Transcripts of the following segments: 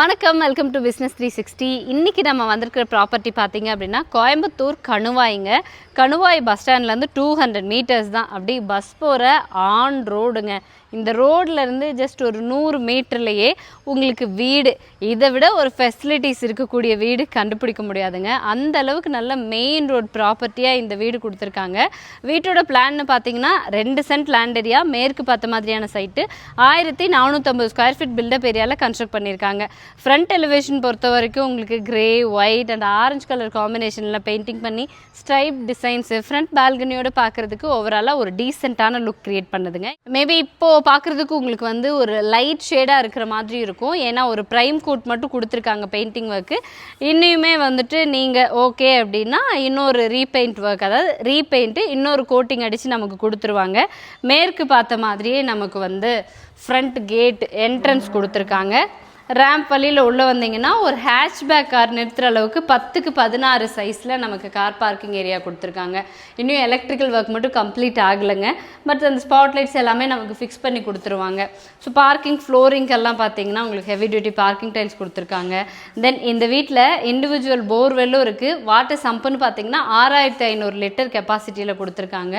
வணக்கம் welcome to business three sixty இன்றைக்கி நம்ம வந்திருக்கிற ப்ராப்பர்ட்டி பார்த்தீங்க அப்படின்னா கோயம்புத்தூர் கணுவாய்ங்க. கணுவாய் பஸ் ஸ்டாண்ட்லேருந்து டூ ஹண்ட்ரட் மீட்டர்ஸ் தான். அப்படி பஸ் போகிற ஆன் ரோடுங்க இந்த ரோட்லேருந்து ஜஸ்ட் ஒரு நூறு மீட்டர்லேயே உங்களுக்கு வீடு. இதை விட ஒரு ஃபெசிலிட்டிஸ் இருக்கக்கூடிய வீடு கண்டுபிடிக்க முடியாதுங்க. அந்த அளவுக்கு நல்ல மெயின் ரோட் ப்ராப்பர்ட்டியாக இந்த வீடு கொடுத்துருக்காங்க. வீட்டோட பிளான்னு பார்த்தீங்கன்னா ரெண்டு சென்ட் லேண்ட் ஏரியா மேற்கு பார்த்த மாதிரியான சைட்டு ஆயிரத்தி நானூற்றம்பது ஸ்கொயர் ஃபீட் பில்டப் ஏரியாவில் கன்ஸ்ட்ரக்ட் பண்ணியிருக்காங்க. ஃப்ரண்ட் எலிவேஷன் பொறுத்த வரைக்கும் உங்களுக்கு grey white and orange colour காம்பினேஷனில் பெயிண்டிங் பண்ணி ஸ்ட்ரைப் டிசைன்ஸு ஃப்ரண்ட் பால்கனியோட பார்க்குறதுக்கு ஓவராலாக ஒரு டீசெண்டான லுக் க்ரியேட் பண்ணுதுங்க. மேபி இப்போது பார்க்குறதுக்கு உங்களுக்கு வந்து ஒரு லைட் ஷேடாக இருக்கிற மாதிரி இருக்கும். ஏன்னா ஒரு ப்ரைம் கோட் மட்டும் கொடுத்துருக்காங்க பெயிண்டிங் ஒர்க்கு இன்னுமே வந்துட்டு நீங்கள் ஓகே அப்படின்னா இன்னொரு ரீபெயிண்ட் ஒர்க் அதாவது ரீபெயிண்ட்டு இன்னொரு கோட்டிங் அடித்து நமக்கு கொடுத்துருவாங்க. மேற்கு பார்த்த மாதிரியே நமக்கு வந்து ஃப்ரண்ட் கேட் என்ட்ரன்ஸ் கொடுத்துருக்காங்க. ரேம்ப் வழியில் உள்ளே வந்தீங்கன்னா ஒரு ஹேட்ச்பேக் கார் நிறுத்துகிற அளவுக்கு பத்துக்கு பதினாறு சைஸில் நமக்கு கார் பார்க்கிங் ஏரியா கொடுத்துருக்காங்க. இன்னும் எலக்ட்ரிக்கல் ஒர்க் மட்டும் கம்ப்ளீட் ஆகலைங்க. பட் அந்த ஸ்பாட் லைட்ஸ் எல்லாமே நமக்கு ஃபிக்ஸ் பண்ணி கொடுத்துருவாங்க. ஸோ பார்க்கிங் ஃப்ளோரிங்கெல்லாம் பார்த்தீங்கன்னா உங்களுக்கு ஹெவி டியூட்டி பார்க்கிங் டைல்ஸ் கொடுத்துருக்காங்க. தென் இந்த வீட்டில் இண்டிவிஜுவல் போர்வெல்லும் இருக்குது வாட்டர் சம்புன்னு பார்த்தீங்கன்னா ஆறாயிரத்தி ஐநூறு லிட்டர் கெப்பாசிட்டியில் கொடுத்துருக்காங்க.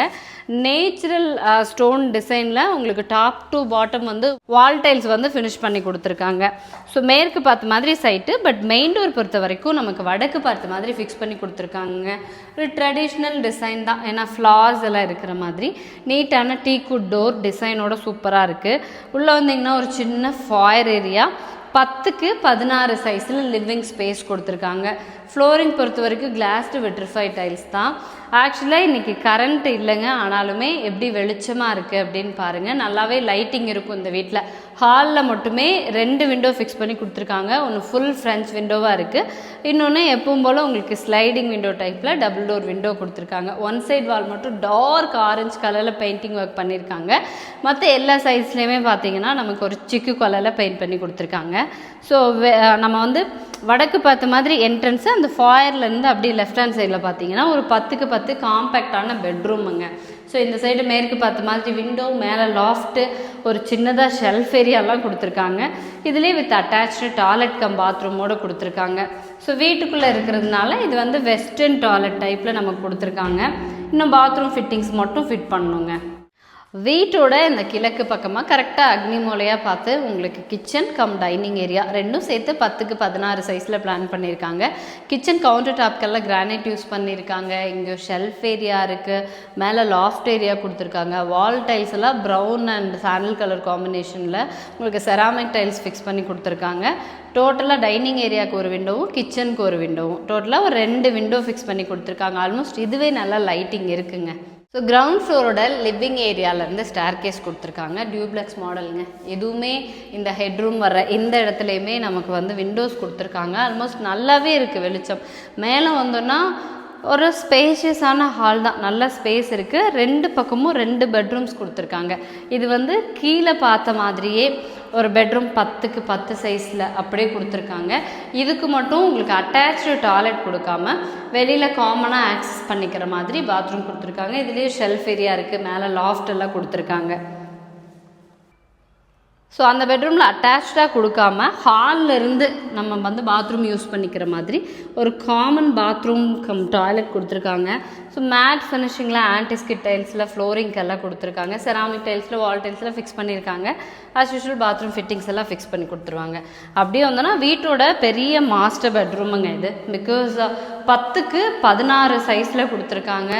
நேச்சுரல் ஸ்டோன் டிசைனில் உங்களுக்கு டாப் டு பாட்டம் வந்து வால் டைல்ஸ் வந்து ஃபினிஷ் பண்ணி கொடுத்துருக்காங்க. ஸோ மேற்கு பார்த்த மாதிரி சைட்டு பட் மெயின் டோர் பொறுத்த வரைக்கும் நமக்கு வடக்கு பார்த்த மாதிரி ஃபிக்ஸ் பண்ணி கொடுத்துருக்காங்க. ஒரு ட்ரெடிஷ்னல் டிசைன் தான். ஏன்னா ஃப்ளார்ஸ் எல்லாம் இருக்கிற மாதிரி. நீட்டான டீ குட் டோர் டிசைனோட சூப்பராக இருக்குது உள்ளே வந்தீங்கன்னா ஒரு சின்ன ஃபாயர் ஏரியா பத்துக்கு பதினாறு சைஸில் லிவிங் ஸ்பேஸ் கொடுத்துருக்காங்க. ஃப்ளோரிங் பொறுத்த வரைக்கும் கிளாஸ்டு விட்ரிஃபை டைல்ஸ் தான். ஆக்சுவலாக இன்றைக்கி கரண்ட் இல்லைங்க. ஆனாலுமே எப்படி வெளிச்சமாக இருக்குது அப்படின்னு பாருங்கள் நல்லாவே லைட்டிங் இருக்கும் இந்த வீட்டில் ஹாலில் மட்டுமே ரெண்டு விண்டோ ஃபிக்ஸ் பண்ணி கொடுத்துருக்காங்க. ஒன்று ஃபுல் ஃப்ரெஞ்ச் விண்டோவாக இருக்குது இன்னொன்று எப்பவும் போல் உங்களுக்கு ஸ்லைடிங் விண்டோ டைப்பில் டபுள் டோர் விண்டோ கொடுத்துருக்காங்க. ஒன் சைட் வால் மட்டும் டார்க் ஆரஞ்சு கலரில் பெயிண்டிங் ஒர்க் பண்ணியிருக்காங்க. மற்ற எல்லா சைஸ்லேயுமே பார்த்தீங்கன்னா நமக்கு ஒரு சிக்கு கலரில் பெயிண்ட் பண்ணி கொடுத்துருக்காங்க. ஸோ நம்ம வந்து வடக்கு பார்த்த மாதிரி என்ட்ரன்ஸு அந்த ஃபாயர்லேருந்து அப்படியே லெஃப்ட் ஹேண்ட் சைடில் பார்த்தீங்கன்னா ஒரு பத்துக்கு பத்து காம்பேக்டான பெட்ரூமுங்க ஸோ இந்த சைடு மேற்கு பார்த்த மாதிரி விண்டோ மேலே லாஃப்ட்டு ஒரு சின்னதாக ஷெல்ஃப் ஏரியாலாம் கொடுத்துருக்காங்க. இதுலேயே வித் அட்டாச்சு டாய்லெட் கம் பாத்ரூமோடு கொடுத்துருக்காங்க. ஸோ வீட்டுக்குள்ளே இருக்கிறதுனால இது வந்து வெஸ்டர்ன் டாய்லெட் டைப்பில் நமக்கு கொடுத்துருக்காங்க. இன்னும் பாத்ரூம் ஃபிட்டிங்ஸ் மட்டும் ஃபிட் பண்ணணுங்க. வீட்டோட இந்த கிழக்கு பக்கமாக கரெக்டாக அக்னி மூலையாக பார்த்து உங்களுக்கு கிச்சன் கம் டைனிங் ஏரியா ரெண்டும் சேர்த்து பத்துக்கு பதினாறு சைஸில் பிளான் பண்ணியிருக்காங்க. கிச்சன் கவுண்டர் டாப்கெல்லாம் கிரானைட் யூஸ் பண்ணியிருக்காங்க. இங்கே ஷெல்ஃப் ஏரியா இருக்குது மேலே லாஃப்ட் ஏரியா கொடுத்துருக்காங்க. வால் டைல்ஸ் எல்லாம் ப்ரௌன் அண்ட் சாண்டல் கலர் காம்பினேஷனில் உங்களுக்கு செராமிக் டைல்ஸ் ஃபிக்ஸ் பண்ணி கொடுத்துருக்காங்க. டோட்டலாக டைனிங் ஏரியாவுக்கு ஒரு விண்டோவும் கிச்சனுக்கு ஒரு விண்டோவும் டோட்டலாக ஒரு ரெண்டு விண்டோ ஃபிக்ஸ் பண்ணி கொடுத்துருக்காங்க. ஆல்மோஸ்ட் இதுவே நல்லா லைட்டிங் இருக்குங்க. ஸோ கிரவுண்ட் ஃப்ளோரோட லிவிங் ஏரியாவிலேருந்து ஸ்டேர் கேஸ் கொடுத்துருக்காங்க. டியூப்ளெக்ஸ் மாடலுங்க எதுவுமே இந்த ஹெட்ரூம் வர்ற எந்த இடத்துலையுமே நமக்கு வந்து விண்டோஸ் கொடுத்துருக்காங்க. ஆல்மோஸ்ட் நல்லாவே இருக்குது வெளிச்சம். மேலே வந்தோன்னா ஒரு ஸ்பேஷியஸான ஹால் தான். நல்ல ஸ்பேஸ் இருக்குது ரெண்டு பக்கமும் ரெண்டு பெட்ரூம்ஸ் கொடுத்துருக்காங்க. இது வந்து கீழே பார்த்த மாதிரியே ஒரு பெட்ரூம் பத்துக்கு பத்து சைஸில் அப்படியே கொடுத்துருக்காங்க. இதுக்கு மட்டும் உங்களுக்கு அட்டாச்சு டாய்லெட் கொடுக்காம வெளியில் காமனாக ஆக்சஸ் பண்ணிக்கிற மாதிரி பாத்ரூம் கொடுத்துருக்காங்க. இதுலேயே ஷெல்ஃப் ஏரியா இருக்குது மேலே லாஃப்ட் எல்லாம் கொடுத்துருக்காங்க. ஸோ அந்த பெட்ரூமில் அட்டாச்சாக கொடுக்காம ஹாலில் இருந்து நம்ம வந்து பாத்ரூம் யூஸ் பண்ணிக்கிற மாதிரி ஒரு காமன் பாத்ரூம் கம் டாய்லெட் கொடுத்துருக்காங்க. ஸோ மேட் ஃபினிஷிங்கில் ஆன்டிஸ்கிட் டைல்ஸில் ஃப்ளோரிங்க்கெல்லாம் கொடுத்துருக்காங்க. செராமிக் டைல்ஸில் வால் டைல்ஸில் ஃபிக்ஸ் பண்ணியிருக்காங்க. ஆஸ் யூஷுவல் பாத்ரூம் ஃபிட்டிங்ஸ் எல்லாம் ஃபிக்ஸ் பண்ணி கொடுத்துருவாங்க. அப்படியே வந்தோன்னா வீட்டோட பெரிய மாஸ்டர் பெட்ரூமுங்க இது. பிகாஸ் பத்துக்கு பதினாறு சைஸில் கொடுத்துருக்காங்க.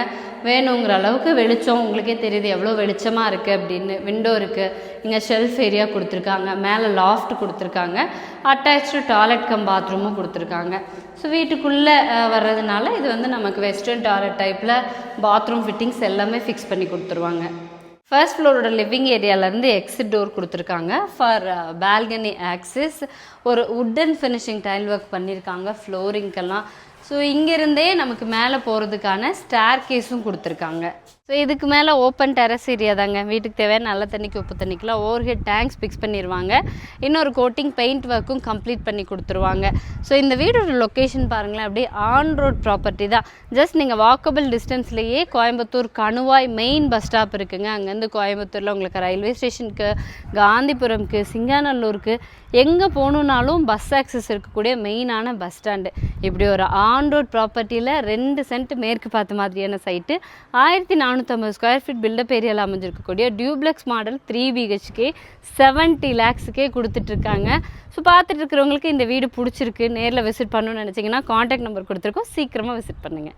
வேணுங்கிற அளவுக்கு வெளிச்சம் உங்களுக்கே தெரியுது எவ்வளோ வெளிச்சமாக இருக்குது அப்படின்னு விண்டோ இருக்குது இங்கே ஷெல்ஃப் ஏரியா கொடுத்துருக்காங்க. மேலே லாஃப்ட் கொடுத்துருக்காங்க. அட்டாச்சு டாய்லெட் கம் பாத்ரூமும் கொடுத்துருக்காங்க. ஸோ வீட்டுக்குள்ளே வர்றதுனால இது வந்து நமக்கு வெஸ்டர்ன் டாய்லெட் டைப்பில் பாத்ரூம் ஃபிட்டிங்ஸ் எல்லாமே ஃபிக்ஸ் பண்ணி கொடுத்துருவாங்க. ஃபர்ஸ்ட் ஃப்ளோரோட லிவிங் ஏரியாவிலேருந்து எக்ஸிட் டோர் கொடுத்துருக்காங்க. ஃபார் பால்கனி ஆக்சிஸ் ஒரு உட்டன் ஃபினிஷிங் டைல் ஒர்க் பண்ணியிருக்காங்க ஃப்ளோரிங்க்கெல்லாம் ஸோ இங்கேருந்தே நமக்கு மேலே போகிறதுக்கான ஸ்டேர் கேஸும் கொடுத்துருக்காங்க. ஸோ இதுக்கு மேலே ஓப்பன் டெரஸ் ஏரியா தாங்க. வீட்டுக்கு தேவையான நல்ல தண்ணிக்கு உப்பு தண்ணிக்கெலாம் ஓவர் ஹெட் டேங்க்ஸ் ஃபிக்ஸ் பண்ணிடுவாங்க இன்னொரு கோட்டிங் பெயிண்ட் ஒர்க்கும் கம்ப்ளீட் பண்ணி கொடுத்துருவாங்க. ஸோ இந்த வீடோட லொக்கேஷன் பாருங்களேன். அப்படியே ஆன் ரோட் ப்ராப்பர்ட்டி தான். ஜஸ்ட் நீங்கள் walkable டிஸ்டன்ஸ்லேயே Coimbatore Kanuvai main bus stop இருக்குங்க. அங்கேருந்து கோயம்புத்தூரில் உங்களுக்கு ரயில்வே ஸ்டேஷனுக்கு காந்திபுரம்க்கு சிங்காநல்லூருக்கு எங்கே போகணுன்னாலும் பஸ் ஆக்சஸ் இருக்கக்கூடிய மெயினான பஸ் ஸ்டாண்டு இப்படி ஒரு ஆன் ரோட் ப்ராப்பர்ட்டியில் ரெண்டு சென்ட் மேற்கு பார்த்த மாதிரியான சைட்டு ஆயிரத்தி நானூறு நானூற்றம்பது ஸ்கொயர் ஃபீட் பில்டப் ஏரியாவில் அமைஞ்சிருக்கக்கூடிய duplex model three BHK seventy லேக்ஸுக்கே கொடுத்துட்ருக்காங்க. ஸோ பார்த்துட்டு இருக்கிறவங்களுக்கு இந்த வீடு பிடிச்சிருக்கு நேரில் விசிட் பண்ணணும்னு நினச்சிங்கன்னா காண்டாக்ட் நம்பர் கொடுத்துருக்கோம். சீக்கிரமாக விசிட் பண்ணுங்கள்